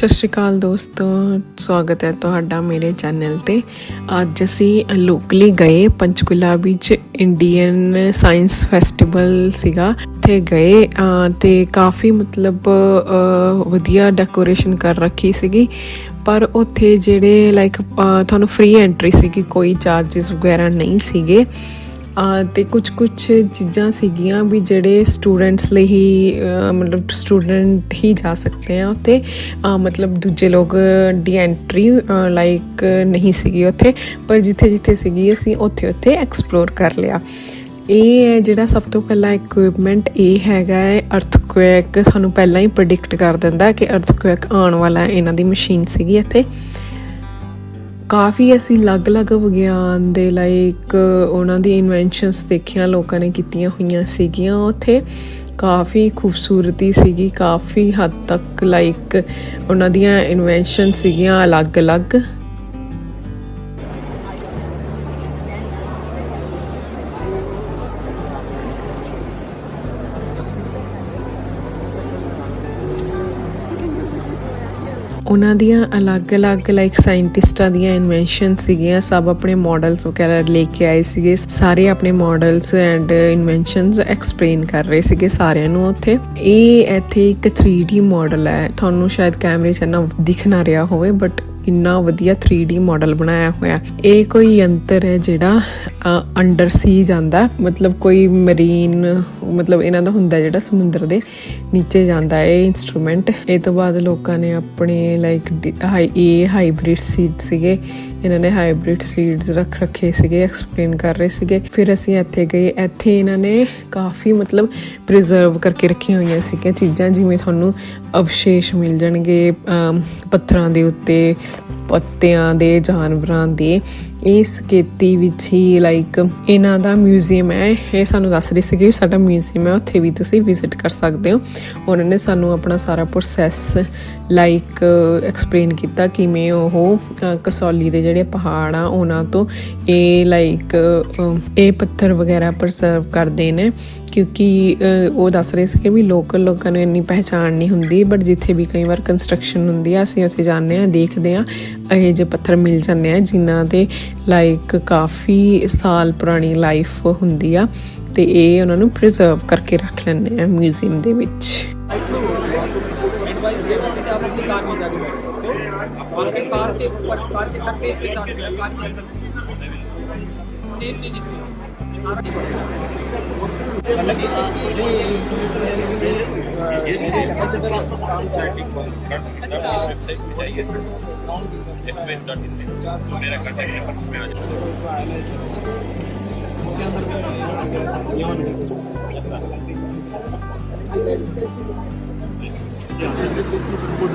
ਸਤਿ ਸ਼੍ਰੀ ਅਕਾਲ ਦੋਸਤੋ ਸਵਾਗਤ ਹੈ ਤੁਹਾਡਾ ਮੇਰੇ ਚੈਨਲ ਤੇ। ਅੱਜ ਅਸੀਂ ਲੋਕਲੀ ਗਏ ਪੰਚਕੁਲਾ ਵਿੱਚ ਇੰਡੀਅਨ ਸਾਇੰਸ ਫੈਸਟੀਵਲ ਸੀਗਾ। ਤੇ ਗਏ ਅਹ, ਤੇ ਕਾਫੀ ਮਤਲਬ ਵਧੀਆ ਡੈਕੋਰੇਸ਼ਨ ਕਰ ਰੱਖੀ ਸੀਗੀ। ਪਰ ਉੱਥੇ ਜਿਹੜੇ ਲਾਈਕ ਤੁਹਾਨੂੰ ਫ੍ਰੀ ਐਂਟਰੀ ਸੀਗੀ ਕੋਈ ਚਾਰजेस ਵਗੈਰਾ ਨਹੀਂ ਸੀਗੇ। ਤੇ ਕੁਝ ਕੁਝ ਚੀਜ਼ਾਂ ਸੀਗੀਆਂ ਵੀ ਜਿਹੜੇ ਸਟੂਡੈਂਟਸ ਲਈ ਹੀ ਮਤਲਬ ਸਟੂਡੈਂਟ ਹੀ ਜਾ ਸਕਦੇ ਆ ਉੱਥੇ। ਮਤਲਬ ਦੂਜੇ ਲੋਕ ਦੀ ਐਂਟਰੀ ਲਾਈਕ ਨਹੀਂ ਸੀਗੀ ਉੱਥੇ, ਪਰ ਜਿੱਥੇ ਜਿੱਥੇ ਸੀਗੀ ਅਸੀਂ ਉੱਥੇ ਉੱਥੇ ਐਕਸਪਲੋਰ ਕਰ ਲਿਆ। ਇਹ ਹੈ ਜਿਹੜਾ ਸਭ ਤੋਂ ਪਹਿਲਾ ਇਕਵਿਪਮੈਂਟ ਇਹ ਹੈਗਾ ਹੈ ਅਰਥਕੁਏਕ ਸਾਨੂੰ ਪਹਿਲਾਂ ਹੀ ਪ੍ਰੈਡਿਕਟ ਕਰ ਦਿੰਦਾ ਕਿ ਅਰਥਕੁਏਕ ਆਉਣ ਵਾਲਾ ਇਹਨਾਂ ਦੀ ਮਸ਼ੀਨ ਸੀਗੀ ਇੱਥੇ। ਕਾਫੀ ਅਸੀਂ ਅਲੱਗ-ਅਲੱਗ ਵਿਗਿਆਨ ਦੇ ਲਾਈਕ ਉਹਨਾਂ ਦੀ ਇਨਵੈਂਸ਼ਨਸ ਦੇਖੀਆਂ, ਲੋਕਾਂ ਨੇ ਕੀਤੀਆਂ ਹੋਈਆਂ ਸੀਗੀਆਂ। ਉੱਥੇ ਕਾਫੀ ਖੂਬਸੂਰਤੀ ਸੀਗੀ, ਕਾਫੀ ਹੱਦ ਤੱਕ ਲਾਈਕ ਉਹਨਾਂ ਦੀਆਂ ਇਨਵੈਂਸ਼ਨ ਸੀਗੀਆਂ ਅਲੱਗ-ਅਲੱਗ। ਉਹਨਾਂ ਦੀਆਂ ਅਲੱਗ-ਅਲੱਗ ਲਾਈਕ ਸਾਇੰਟਿਸਟਾਂ ਦੀਆਂ ਇਨਵੈਂਸ਼ਨ ਸੀਗੀਆਂ, ਸਭ ਆਪਣੇ ਮਾਡਲਸ ਵਗੈਰਾ ਲੈ ਕੇ ਆਏ ਸੀਗੇ। ਸਾਰੇ ਆਪਣੇ ਮਾਡਲਸ ਐਂਡ ਇਨਵੈਂਸ਼ਨਸ ਐਕਸਪਲੇਨ ਕਰ ਰਹੇ ਸੀਗੇ ਸਾਰਿਆਂ ਨੂੰ ਉੱਥੇ। ਇਹ ਇੱਥੇ ਇੱਕ 3D ਮਾਡਲ ਹੈ। ਤੁਹਾਨੂੰ ਸ਼ਾਇਦ ਕੈਮਰੇ 'ਚ ਨਾ ਦਿਖ ਨਾ ਰਿਹਾ ਹੋਵੇ ਬਟ ਇੰਨਾ ਵਧੀਆ 3D ਮਾਡਲ ਬਣਾਇਆ ਹੋਇਆ। ਇਹ ਕੋਈ ਯੰਤਰ ਹੈ ਜਿਹੜਾ ਅੰਡਰ ਸੀ ਜਾਂਦਾ। ਮਤਲਬ ਕੋਈ ਮਰੀਨ ਮਤਲਬ ਇਹਨਾਂ ਦਾ ਹੁੰਦਾ ਜਿਹੜਾ ਸਮੁੰਦਰ ਦੇ ਨੀਚੇ ਜਾਂਦਾ ਹੈ, ਇਹ ਇਨਸਟਰੂਮੈਂਟ ਇਹ ਤੋਂ ਬਾਅਦ ਲੋਕਾਂ ਨੇ ਆਪਣੇ ਲਾਈਕ ਇਹ ਹਾਈਬ੍ਰਿਡ ਸੀਡ ਸੀਗੇ। ਇਹਨਾਂ ਨੇ ਹਾਈਬ੍ਰਿਡ ਸੀਡਸ ਰੱਖ ਰੱਖੇ ਸੀਗੇ ਐਕਸਪਲੇਨ ਕਰ ਰਹੇ ਸੀਗੇ। ਫਿਰ ਅਸੀਂ ਇੱਥੇ ਗਏ, ਇੱਥੇ ਇਹਨਾਂ ਨੇ ਕਾਫੀ ਮਤਲਬ ਪ੍ਰੀਜ਼ਰਵ ਕਰਕੇ ਰੱਖੀਆਂ ਹੋਈਆਂ ਸੀਗੀਆਂ ਚੀਜ਼ਾਂ, ਜਿਵੇਂ ਤੁਹਾਨੂੰ ਅਵਸ਼ੇਸ਼ ਮਿਲ ਜਾਣਗੇ ਪੱਥਰਾਂ ਦੇ ਉੱਤੇ, ਪੱਤਿਆਂ ਦੇ, ਜਾਨਵਰਾਂ ਦੇ। ਇਸ ਖੇਤੀ ਵਿੱਚ ਹੀ ਲਾਈਕ ਇਹਨਾਂ ਦਾ ਮਿਊਜ਼ੀਅਮ ਹੈ। ਇਹ ਸਾਨੂੰ ਦੱਸ ਰਹੀ ਸੀਗੀ ਵੀ ਸਾਡਾ ਮਿਊਜ਼ੀਅਮ ਹੈ, ਉੱਥੇ ਵੀ ਤੁਸੀਂ ਵਿਜ਼ਿਟ ਕਰ ਸਕਦੇ ਹੋ। ਉਹਨਾਂ ਨੇ ਸਾਨੂੰ ਆਪਣਾ ਸਾਰਾ ਪ੍ਰੋਸੈਸ ਲਾਈਕ ਐਕਸਪਲੇਨ ਕੀਤਾ ਕਿਵੇਂ ਉਹ ਕਸੌਲੀ ਦੇ ਜਿਹੜੇ ਪਹਾੜ ਆ, ਉਹਨਾਂ ਤੋਂ ਇਹ ਲਾਈਕ ਇਹ ਪੱਥਰ ਵਗੈਰਾ ਪ੍ਰਸਰਵ ਕਰਦੇ ਨੇ। ਕਿਉਂਕਿ ਅ, ਉਹ ਦੱਸ ਰਹੇ ਸੀ ਕਿ ਵੀ ਲੋਕਲ ਲੋਕਾਂ ਨੂੰ ਇੰਨੀ ਪਹਿਚਾਣ ਨਹੀਂ ਹੁੰਦੀ ਬਟ ਜਿੱਥੇ ਵੀ ਕਈ ਵਾਰ ਕੰਸਟਰਕਸ਼ਨ ਹੁੰਦੀ ਆ ਅਸੀਂ ਉੱਥੇ ਜਾਂਦੇ ਆ ਦੇਖਦੇ ਆ ਇਹ ਜੇ ਪੱਥਰ ਮਿਲ ਜਾਂਦੇ ਆ ਜਿਨ੍ਹਾਂ ਦੇ ਲਾਈਕ ਕਾਫੀ ਸਾਲ ਪੁਰਾਣੀ ਲਾਈਫ ਹੁੰਦੀ ਆ ਤੇ ਇਹ ਉਹਨਾਂ ਨੂੰ ਪ੍ਰੀਜ਼ਰਵ ਕਰਕੇ ਰੱਖ ਲੈਂਦੇ ਆ ਮਿਊਜ਼ੀਅਮ ਦੇ ਵਿੱਚ एडवाइस किया कि आप अपनी कार में जाके बैठ सकते हो और अगर कार के ऊपर कार के सरफेस पे जाके कार के अंदर सेम चीज इसमें वो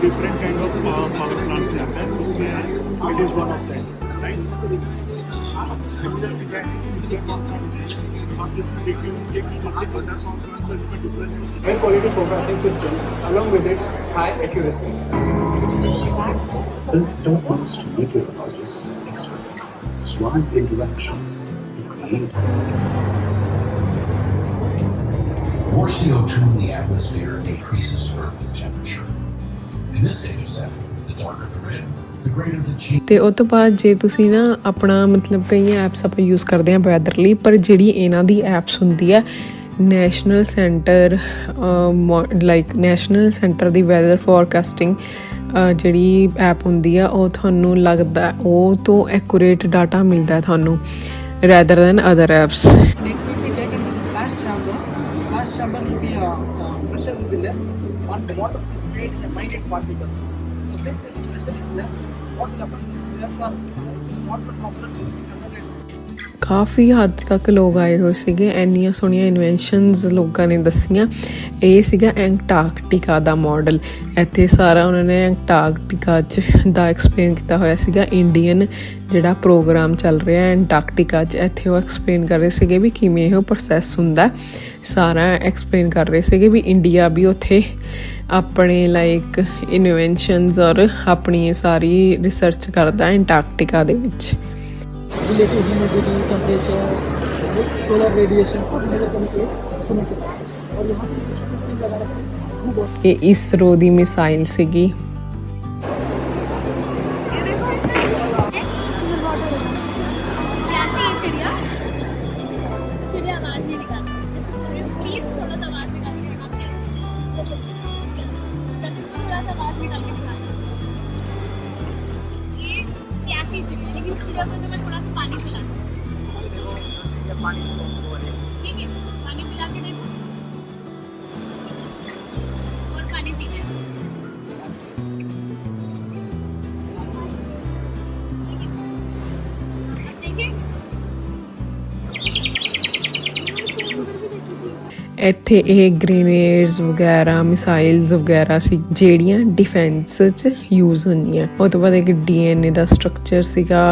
different kind of power plant से आता है उसमें it is one of that right conceptual the same other components, so quality programming systems, along with it, high accuracy. The topmost meteorologists experience swarm interaction to create more CO2 in the atmosphere increases Earth's temperature. In this data set, the darker the red, ਤੇ ਉਸ ਤੋਂ ਬਾਅਦ ਜੇ ਤੁਸੀਂ ਨਾ ਆਪਣਾ ਮਤਲਬ ਕਈ ਐਪਸ ਆਪਾਂ ਯੂਜ਼ ਕਰਦੇ ਆ ਵੈਦਰ ਲਈ ਪਰ ਜਿਹੜੀ ਇਹਨਾਂ ਦੀ ਐਪਸ ਹੁੰਦੀ ਆ national centre like national centre ਦੀ ਵੈਦਰ ਫੋਰਕਾਸਟਿੰਗ ਜਿਹੜੀ ਐਪ ਹੁੰਦੀ ਆ ਉਹ ਤੁਹਾਨੂੰ ਲੱਗਦਾ ਉਹ ਤੋਂ ਐਕੂਰੇਟ ਡਾਟਾ ਮਿਲਦਾ ਤੁਹਾਨੂੰ rather than other apps Pressure will be less, but the water is made in the minded particles. expensive specialist less, what happens is we have the, it's not the problem ਕਾਫੀ ਹੱਦ ਤੱਕ ਲੋਕ ਆਏ ਹੋਏ ਸੀਗੇ, ਇੰਨੀਆਂ ਸੋਹਣੀਆਂ ਇਨਵੈਂਸ਼ਨਸ ਲੋਕਾਂ ਨੇ ਦੱਸੀਆਂ। ਇਹ ਸੀਗਾ ਐਂਟਾਰਕਟਿਕਾ ਦਾ ਮਾਡਲ ਇੱਥੇ ਸਾਰਾ ਉਹਨਾਂ ਨੇ ਐਂਟਾਰਕਟਿਕਾ ਚ ਦਾ ਐਕਸਪਲੇਨ ਕੀਤਾ ਹੋਇਆ ਸੀਗਾ। ਇੰਡੀਅਨ ਜਿਹੜਾ ਪ੍ਰੋਗਰਾਮ ਚੱਲ ਰਿਹਾ ਹੈ ਐਂਟਾਰਕਟਿਕਾ ਚ, ਇੱਥੇ ਉਹ ਐਕਸਪਲੇਨ ਕਰ ਰਹੇ ਸੀਗੇ ਵੀ ਕਿਵੇਂ ਇਹ ਪ੍ਰੋਸੈਸ ਹੁੰਦਾ ਸਾਰਾ ਐਕਸਪਲੇਨ ਕਰ ਰਹੇ ਸੀਗੇ ਵੀ ਇੰਡੀਆ ਵੀ ਉੱਥੇ ਆਪਣੇ ਲਾਈਕ ਇਨਵੈਂਸ਼ਨਸ ਔਰ ਆਪਣੀ ਇਹ ਸਾਰੀ ਰਿਸਰਚ ਕਰਦਾ ਐਂਟਾਰਕਟਿਕਾ ਦੇ ਵਿੱਚ। related humidity, temperature, solar radiation, सब मेजर करके सुनिश्चित करते और यहाँ पे ये इसरो ਦੀ ਮਿਸਾਈਲ ਸੀਗੀ प्लीज थोड़ा सा आवाज निकाल के यहाँ पे आवाज निकाल के प्यासी चिड़िया लेकिन चिड़िया को तो मैं थोड़ा सा पानी पिला दूँ ठीक है पानी पिला के ਇੱਥੇ ਇਹ ਗ੍ਰੇਨੇਡਸ ਵਗੈਰਾ ਮਿਸਾਈਲਸ ਵਗੈਰਾ ਸੀ, ਜਿਹੜੀਆਂ ਡਿਫੈਂਸ 'ਚ ਯੂਜ਼ ਹੁੰਦੀਆਂ। ਉਹ ਤੋਂ ਬਾਅਦ ਇੱਕ ਡੀਐਨਏ ਦਾ ਸਟਰਕਚਰ ਸੀਗਾ।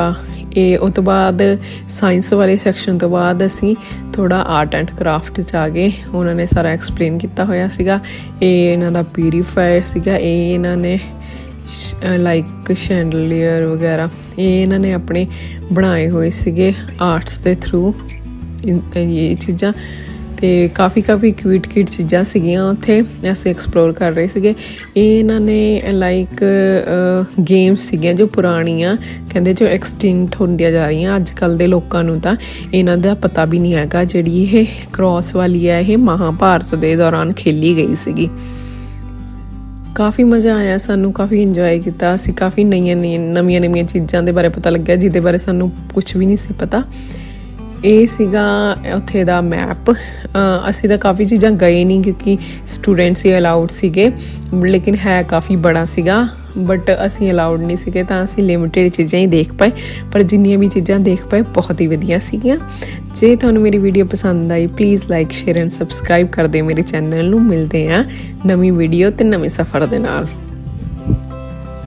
ਇਹ ਉਹ ਤੋਂ ਬਾਅਦ ਸਾਇੰਸ ਵਾਲੇ ਸੈਕਸ਼ਨ ਤੋਂ ਬਾਅਦ ਅਸੀਂ ਥੋੜਾ ਆਰਟ ਐਂਡ ਕਰਾਫਟ 'ਚ ਆ ਗਏ। ਉਹਨਾਂ ਨੇ ਸਾਰਾ ਐਕਸਪਲੇਨ ਕੀਤਾ ਹੋਇਆ ਸੀਗਾ। ਇਹ ਇਹਨਾਂ ਦਾ ਪਿਊਰੀਫਾਇਰ ਸੀਗਾ। ਇਹ ਇਹਨਾਂ ਨੇ ਲਾਈਕ ਸ਼ੈਂਡਲੀਅਰ ਵਗੈਰਾ, ਇਹ ਇਹਨਾਂ ਨੇ ਆਪਣੇ ਬਣਾਏ ਹੋਏ ਸੀਗੇ ਆਰਟਸ ਦੇ ਥਰੂ ਇਹ ਚੀਜ਼ਾਂ ਤੇ ਕਾਫੀ ਕਾਫੀ ਕਿਊਟ ਕਿਊਟ ਚੀਜ਼ਾਂ ਸੀਗੀਆਂ ਉੱਥੇ, ਅਸੀਂ ਐਕਸਪਲੋਰ ਕਰ ਰਹੇ ਸੀਗੇ। ਇਹ ਇਹਨਾਂ ਨੇ ਲਾਈਕ ਗੇਮਸ ਸੀਗੀਆਂ ਜੋ ਪੁਰਾਣੀਆਂ, ਕਹਿੰਦੇ ਜੋ ਐਕਸਟਿੰਕਟ ਹੁੰਦੀਆਂ ਜਾ ਰਹੀਆਂ ਅੱਜ ਕੱਲ ਦੇ ਲੋਕਾਂ ਨੂੰ ਤਾਂ। ਇਹਨਾਂ ਦਾ ਪਤਾ ਵੀ ਨਹੀਂ ਹੈਗਾ ਜਿਹੜੀ ਇਹ ਕ੍ਰਾਸ ਵਾਲੀ ਹੈ, ਇਹ ਮਹਾਭਾਰਤ ਦੇ ਦੌਰਾਨ ਖੇਲੀ ਗਈ ਸੀਗੀ। ਕਾਫੀ ਮਜ਼ਾ ਆਇਆ ਸਾਨੂੰ, ਕਾਫੀ ਇੰਜੋਏ ਕੀਤਾ। ਅਸੀਂ ਕਾਫੀ ਨਈਆਂ ਨਵੀਆਂ ਨਵੀਆਂ ਚੀਜ਼ਾਂ ਦੇ ਬਾਰੇ ਪਤਾ ਲੱਗਿਆ, ਜਿਹਦੇ ਬਾਰੇ ਸਾਨੂੰ ਕੁਝ ਵੀ ਨਹੀਂ ਸੀ ਪਤਾ। ਇਹ ਸੀਗਾ ਉੱਥੇ ਦਾ ਮੈਪ ਅਸੀਂ ਤਾਂ ਕਾਫੀ ਚੀਜ਼ਾਂ ਗਏ ਨਹੀਂ ਕਿਉਂਕਿ ਸਟੂਡੈਂਟਸ ਹੀ ਅਲਾਉਡ ਸੀਗੇ, ਲੇਕਿਨ ਹੈ ਕਾਫੀ ਬੜਾ ਸੀਗਾ। ਬਟ ਅਸੀਂ ਅਲਾਉਡ ਨਹੀਂ ਸੀਗੇ ਤਾਂ ਅਸੀਂ ਲਿਮਿਟਿਡ ਚੀਜ਼ਾਂ ਹੀ ਦੇਖ ਪਾਏ, ਪਰ ਜਿੰਨੀਆਂ ਵੀ ਚੀਜ਼ਾਂ ਦੇਖ ਪਾਏ ਬਹੁਤ ਹੀ ਵਧੀਆ ਸੀਗੀਆਂ। ਜੇ ਤੁਹਾਨੂੰ ਮੇਰੀ ਵੀਡੀਓ ਪਸੰਦ ਆਈ please like share and subscribe ਕਰ ਦਿਓ ਮੇਰੇ ਚੈਨਲ ਨੂੰ। ਮਿਲਦੇ ਆ ਨਵੀਂ ਵੀਡੀਓ ਤੇ ਨਵੇਂ ਸਫ਼ਰ ਦੇ ਨਾਲ।